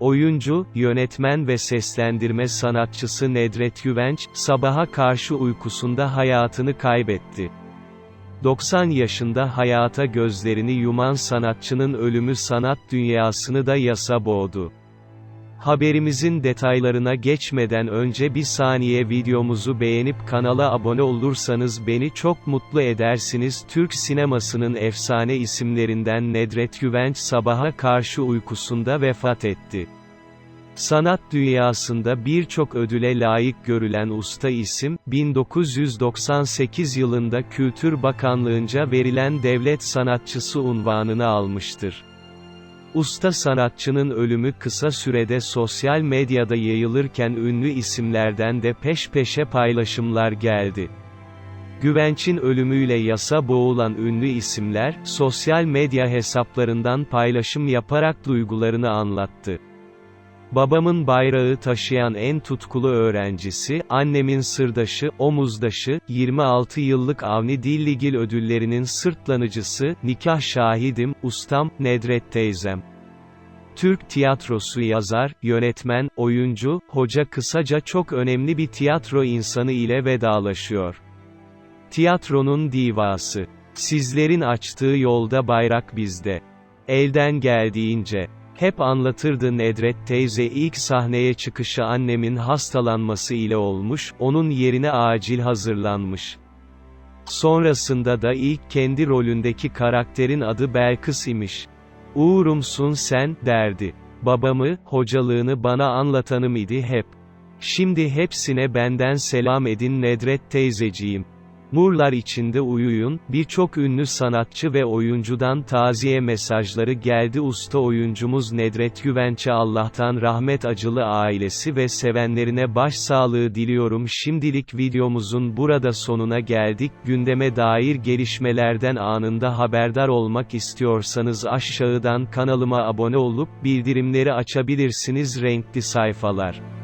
Oyuncu, yönetmen ve seslendirme sanatçısı Nedret Güvenç, sabaha karşı uykusunda hayatını kaybetti. 90 yaşında hayata gözlerini yuman sanatçının ölümü sanat dünyasını da yasa boğdu. Haberimizin detaylarına geçmeden önce bir saniye videomuzu beğenip kanala abone olursanız beni çok mutlu edersiniz. Türk sinemasının efsane isimlerinden Nedret Güvenç sabaha karşı uykusunda vefat etti. Sanat dünyasında birçok ödüle layık görülen usta isim, 1998 yılında Kültür Bakanlığınca verilen devlet sanatçısı unvanını almıştır. Usta sanatçının ölümü kısa sürede sosyal medyada yayılırken ünlü isimlerden de peş peşe paylaşımlar geldi. Güvenç'in ölümüyle yasa boğulan ünlü isimler, sosyal medya hesaplarından paylaşım yaparak duygularını anlattı. Babamın bayrağı taşıyan en tutkulu öğrencisi, annemin sırdaşı, omuzdaşı, 26 yıllık Avni Dilligil ödüllerinin sırtlanıcısı, nikah şahidim, ustam, Nedret teyzem. Türk tiyatrosu yazar, yönetmen, oyuncu, hoca kısaca çok önemli bir tiyatro insanı ile vedalaşıyor. Tiyatronun divası. Sizlerin açtığı yolda bayrak bizde. Elden geldiğince. Hep anlatırdı Nedret teyze ilk sahneye çıkışı annemin hastalanması ile olmuş, onun yerine acil hazırlanmış. Sonrasında da ilk kendi rolündeki karakterin adı Belkıs imiş. Uğurumsun sen, derdi. Babamı, hocalığını bana anlatanım idi hep. Şimdi hepsine benden selam edin Nedret teyzeciğim. Nurlar içinde uyuyun, birçok ünlü sanatçı ve oyuncudan taziye mesajları geldi. Usta oyuncumuz Nedret Güvenç'e Allah'tan rahmet acılı ailesi ve sevenlerine başsağlığı diliyorum. Şimdilik videomuzun burada sonuna geldik. Gündeme dair gelişmelerden anında haberdar olmak istiyorsanız aşağıdan kanalıma abone olup bildirimleri açabilirsiniz. Renkli sayfalar